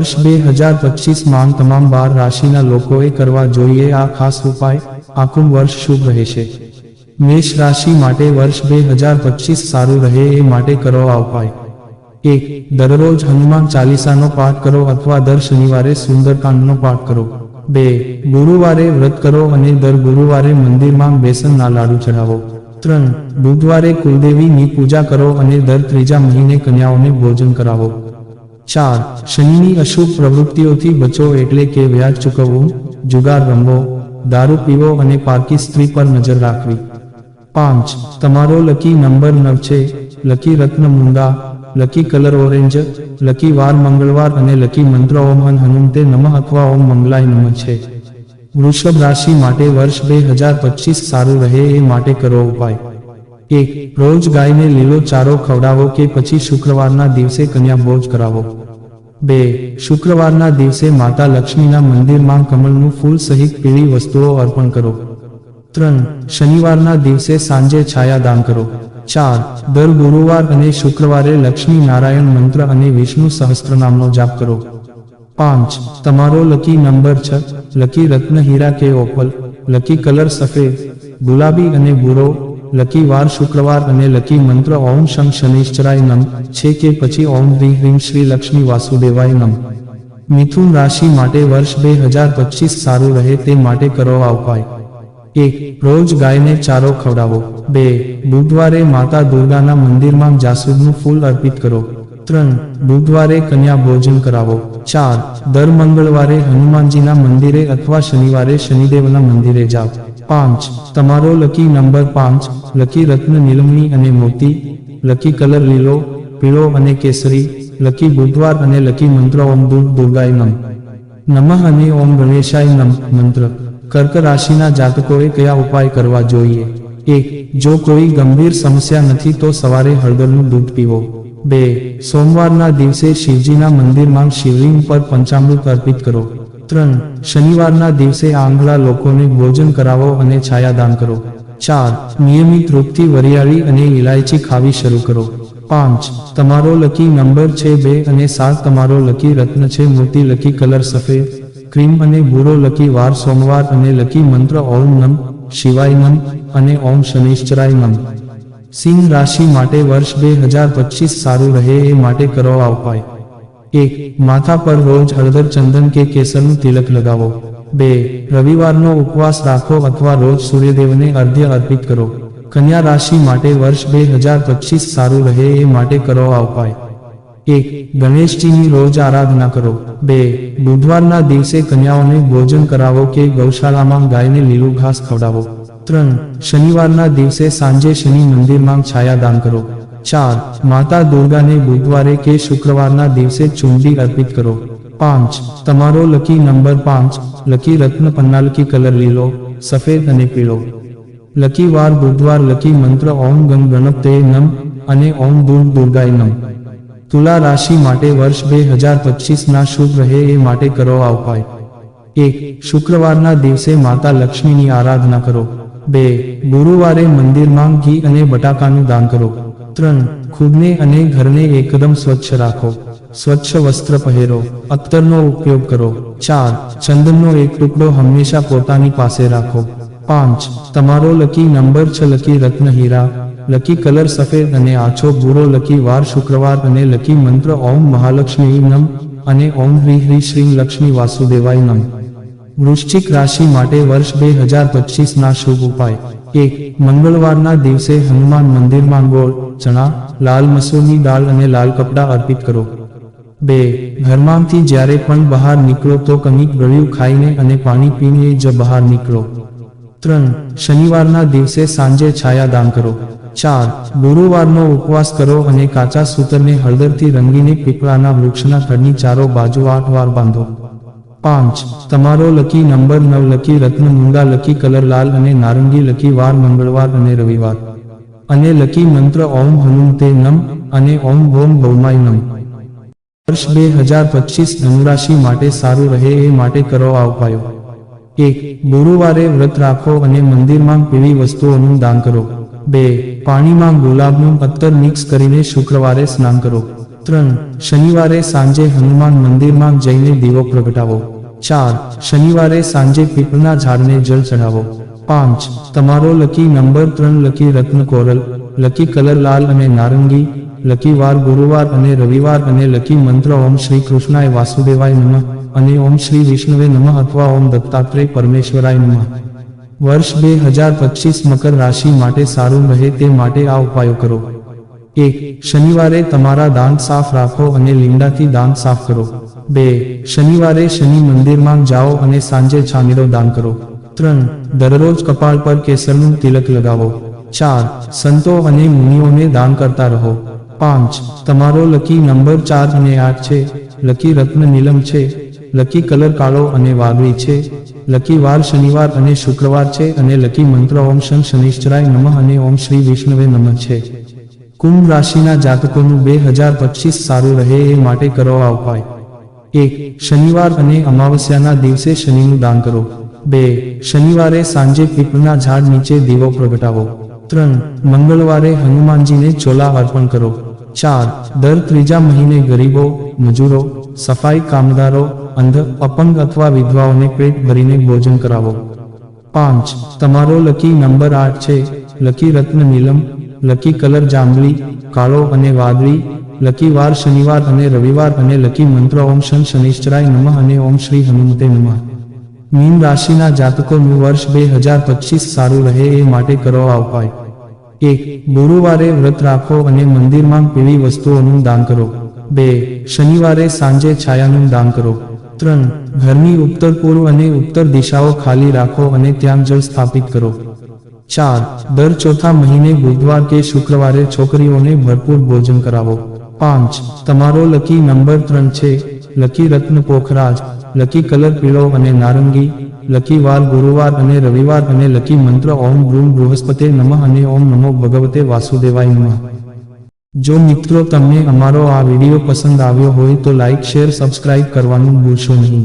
વર્ષ બે હજાર પચીસમાં તમામ બાર રાશિના લોકોએ કરવા જોઈએ આ ખાસ ઉપાય. આખું વર્ષ શુભ રહેશે. મેષ રાશિ માટે વર્ષ બે હજાર પચીસ સારું રહે એ માટે કરો આ ઉપાય. એક, દરરોજ હનુમાન ચાલીસાનો પાઠ કરો અથવા દર શનિવારે સુંદરકાંડનો પાઠ કરો. બે, ગુરુવારે વ્રત કરો અને દર ગુરુવારે મંદિરમાં બેસનના લાડુ ચઢાવો. ત્રણ, બુધવારે કુલદેવીની પૂજા કરો અને દર ત્રીજા મહિને કન્યાઓને ભોજન કરાવો. ચાર, શનિની અશુભ પ્રવૃત્તિઓથી બચો એટલે કે વ્યાજ ચૂકવવું, જુગાર રમવો, દારૂ પીવો અને પારકી સ્ત્રી પર નજર રાખવી. પાંચ, તમારો લકી નંબર નવ છે, લકી રત્ન મુંગા લકી કલર ઓરેન્જ, લકી વાર મંગળવાર અને લકી મંત્ર ઓમ અન હનુમતે નમઃ અથવા ઓમ મંગલાય નમઃ છે. વૃષભ રાશિ માટે વર્ષ બે હજાર પચીસ સારું રહે એ માટે કરો ઉપાય. એક રોજ ગાયને લીલો ચારો ખવડાવો કે પછી શુક્રવારના દિવસે કન્યા ભોજ કરાવો. બે, શુક્રવારના દિવસે માતા લક્ષ્મીના મંદિરમાં કમળનું ફૂલ સહિત પીળી વસ્તુઓ અર્પણ કરો. ત્રણ, શનિવારના દિવસે સાંજે છાયાદાન કરો. ચાર, દર ગુરુવાર અને શુક્રવારે લક્ષ્મી નારાયણ મંત્ર અને વિષ્ણુ સહસ્ત્રનામનો જાપ કરો. પાંચ, તમારો લકી નંબર છ, લકી રત્ન હીરા કે ઓપલ, લકી કલર સફેદ, ગુલાબી અને ભૂરો લકી વાર શુક્રવાર અને લકી મંત્ર ઓમ શં શનિશ્ચરાય નમ, છે કે પછી ઓમ હ્રીં હ્રીં શ્રી લક્ષ્મી વાસુદેવાય નમ. મિથુન રાશિ માટે વર્ષ બે હજાર પચીસ સારું રહે તે માટે કરો ઉપાય એક, રોજ ગાયને ચારો ખવડાવો. બે, બુધવારે માતા દુર્ગાના મંદિરમાં જાસૂદનું ફૂલ અર્પિત કરો. ત્રણ, બુધવારે કન્યા ભોજન કરાવો. ચાર, દર મંગળવારે હનુમાનજીના મંદિરે અથવા શનિવારે શનિદેવના મંદિરે જાઓ. પાંચ. તમારો લકી નંબર પાંચ. લકી રત્ન નીલમણી અને મોતી. લકી કલર લીલો, પીળો અને કેસરી. લકી બુધવાર અને લકી મંત્ર ઓમ દુર્ગ દુર્ગાય નમ. નમઃ અને ઓમ ગણેશાય નમ મંત્ર. કર્ક રાશિના જાતકોએ કયા ઉપાય કરવા જોઈએ? એક, જો કોઈ ગંભીર સમસ્યા નથી તો સવારે હળદરનું દૂધ પીવો. બે, સોમવારના દિવસે શિવજીના મંદિરમાં શિવલિંગ પર પંચામૃત અર્પિત કરો. ત્રણ, શનિવારના દિવસે આંગળા લોકોને ભોજન કરાવો અને છાયાદાન કરો. ચાર, નિયમિત રૂપથી વરિયાળી અને ઇલાયચી ખાવી શરૂ કરો. પાંચ, તમારો લકી નંબર છે બે અને સાત, તમારો લકી રત્ન છે મોતી, લકી કલર સફેદ, ક્રીમ અને ભૂરો, લકી વાર સોમવાર અને લકી મંત્ર ઓમ નમ, શિવાય નમ અને ઓમ શનિશ્ચરાય નમ. સિંહ રાશિ માટે વર્ષ બે હજાર પચીસ સારું રહે એ માટે કરો આ ઉપાય. એક, માથા પર રોજ હળદર ચંદન કે કેસરનું તિલક લગાવો. બે, રવિવારનો ઉપવાસ રાખો અથવા રોજ સૂર્યદેવને અર્ધ્ય અર્પિત કરો. કન્યા રાશિ માટે વર્ષ બે હજાર પચીસ સારું રહે એ માટે કરો ઉપાય. એક, ગણેશજીની રોજ આરાધના કરો. બે, બુધવારના દિવસે કન્યાઓને ભોજન કરાવો કે ગૌશાળામાં ગાયને લીલું ઘાસ ખવડાવો. ત્રણ, શનિવારના દિવસે સાંજે શનિ મંદિરમાં છાયાદાન કરો. ચાર, માતા દુર્ગાને બુધવારે કે શુક્રવારના દિવસે ચુંડી અર્પિત કરો. પાંચ, તમારો લકી નંબર પાંચ, લકી રત્ન પન્નાલકી કલર લીલો, સફેદ અને પીળો. લકી વાર બુધવાર લકી મંત્ર ઓમ ગમ ગણપતે નમ અને ઓમ દુર્ગ દુર્ગાય નમ. તુલા રાશિ માટે વર્ષ બે હજાર પચીસના શુભ રહે એ માટે કરો આ ઉપાય. એક, શુક્રવારના દિવસે માતા લક્ષ્મીની આરાધના કરો. બે, ગુરુવારે મંદિરમાં ઘી અને બટાકાનું દાન કરો. ત્રણ ખુદને અને ઘરને એકદમ સ્વચ્છ રાખો. સ્વચ્છ વસ્ત્ર પહેરો, અત્તરનો ઉપયોગ કરો. ચાર, ચંદનનો એક ટુકડો હંમેશા પોતાની પાસે રાખો. પાંચ, તમારો લકી નંબર છ, લકી રત્ન હીરા, લકી કલર સફેદ અને આછો ભૂરો, લકી વાર શુક્રવાર અને લકી મંત્ર ઓમ મહાલક્ષ્મી નમ અને ઓમ હ્રી હ્રી શ્રી લક્ષ્મી વાસુદેવાય નમ. વૃશ્ચિક રાશિ માટે વર્ષ બે હજાર પચીસ ના શુભ ઉપાય. એક મંગળવારના દિવસે હનુમાન મંદિરમાં ગોળ, ચણા, લાલ મસૂરની દાળ અને લાલ કપડાં અર્પિત કરો. બે, ઘરમાંથી જ્યારે પણ બહાર નીકળો તો કંઈક ગળ્યું ખાઈને અને પાણી પીને જ બહાર નીકળો. ત્રણ, શનિવારના દિવસે સાંજે છાયાદાન કરો. ચાર, ગુરુવારનો ઉપવાસ કરો અને કાચા સૂતરને હળદરથી રંગીને પીપળાના વૃક્ષના થડની ચારો બાજુ આઠ વાર બાંધો. પાંચ. તમારો લકી નંબર નવ, લકી રત્ન મૂંગા લકી કલર લાલ અને નારંગી, લકી વાર, મંગળવાર અને રવિવાર. અને લકી મંત્ર ઓમ હનુમતે નમ અને ઓમ ભોમ ભૌમાય નમ. વર્ષ બે હજાર પચીસ ધનુરાશિ માટે સારું રહે એ માટે કરો આ ઉપાયો. એક, ગુરુવારે વ્રત રાખો અને મંદિરમાં પીળી વસ્તુઓનું દાન કરો. બે, પાણીમાં ગુલાબનું પત્તર મિક્સ કરીને શુક્રવારે સ્નાન કરો. ત્રણ, શનિવારે સાંજે હનુમાન મંદિરમાં જઈને દીવો પ્રગટાવો. ચાર, શનિવારે સાંજે પીપળના ઝાડને જળ ચઢાવો. પાંચ, તમારો લકી નંબર ત્રણ, લકી રત્ન કોરલ, લકી કલર લાલ અને નારંગી, લકી વાર ગુરુવાર અને રવિવાર અને લકી મંત્ર ઓમ શ્રી કૃષ્ણાય વાસુદેવાય નમઃ અને ઓમ શ્રી વિષ્ણુવે નમઃ અથવા ઓમ દત્તાત્રેય પરમેશ્વરાય નમઃ. વર્ષ બે હજાર પચીસ મકર રાશિ માટે સારું રહે તે માટે આ ઉપાયો કરો. એક, શનિવારે તમારા દાંત સાફ રાખો અને લીમડાથી દાંત સાફ કરો. બે, શનિવારે શનિ મંદિરમાં જાઓ અને સાંજે છાનીરો દાન કરો. ત્રણ, દરરોજ કપાળ પર કેસરનું તિલક લગાવો. ચાર, સંતો અને મુનિઓને દાન કરતા રહો. પાંચ, તમારો લકી નંબર ચાર અને આઠ છે, લકી રત્ન નીલમ છે, લકી કલર કાળો અને વાદળી છે, લકી વાર શનિવાર અને શુક્રવાર છે અને લકી મંત્ર ઓમ શન શનિશ્ચરાય નમઃ અને ઓમ શ્રી વિષ્ણુવે નમઃ છે. કુંભ રાશિના જાતકોનું બે હજાર પચીસ સારું રહે એ માટે કરો ઉપાય. એક, શનિવાર અને અમાવસ્યાના દિવસે શનિનું દાન કરો. બે, શનિવારે સાંજે પીપળના ઝાડ નીચે દીવો પ્રગટાવો. ત્રણ, મંગળવારે હનુમાનજીને ચોલા અર્પણ કરો. ચાર, દર ત્રીજા મહિને ગરીબો, મજૂરો, સફાઈ કામદારો, અંધ, અપંગ અથવા વિધવાઓને પેટ ભરીને ભોજન કરાવો. પાંચ, તમારો લકી નંબર આઠ છે, લકી રત્ન નીલમ લકી કલર જાંબલી, કાળો અને વાદળી, લકી વાર શનિવાર અને રવિવાર અને લકી મંત્ર ઓમ શન શનિશ્ચરાય નમઃ અને ઓમ શ્રી હનુમતે નમઃ. મીન રાશિના જાતકોનું વર્ષ બે હજાર પચીસ સારું રહે એ માટે કરો આ ઉપાય એક, ગુરુવારે વ્રત રાખો અને મંદિરમાં પીળી વસ્તુઓનું દાન કરો. બે, શનિવારે સાંજે છાયાનું દાન કરો. ત્રણ, ઘરની ઉત્તર પૂર્વ અને ઉત્તર દિશાઓ ખાલી રાખો અને ત્યાં જળ સ્થાપિત કરો. ચાર, દર ચોથા મહિને બુધવાર કે શુક્રવારે છોકરીઓને ભરપૂર ભોજન કરાવો. પાંચ, તમારો લકી નંબર ત્રણ છે, લકી રત્ન પોખરાજ, લકી કલર પીળો અને નારંગી, લકી વાર ગુરુવાર અને રવિવાર અને લકી મંત્ર ઓમ ભ્રૂમ બૃહસ્પતે નમઃ અને ઓમ નમો ભગવતે વાસુદેવાય નમઃ. જો મિત્રો તમને અમારો આ વીડિયો પસંદ આવ્યો હોય તો લાઈક, શેર, સબસ્ક્રાઇબ કરવાનું ભૂલશો નહીં.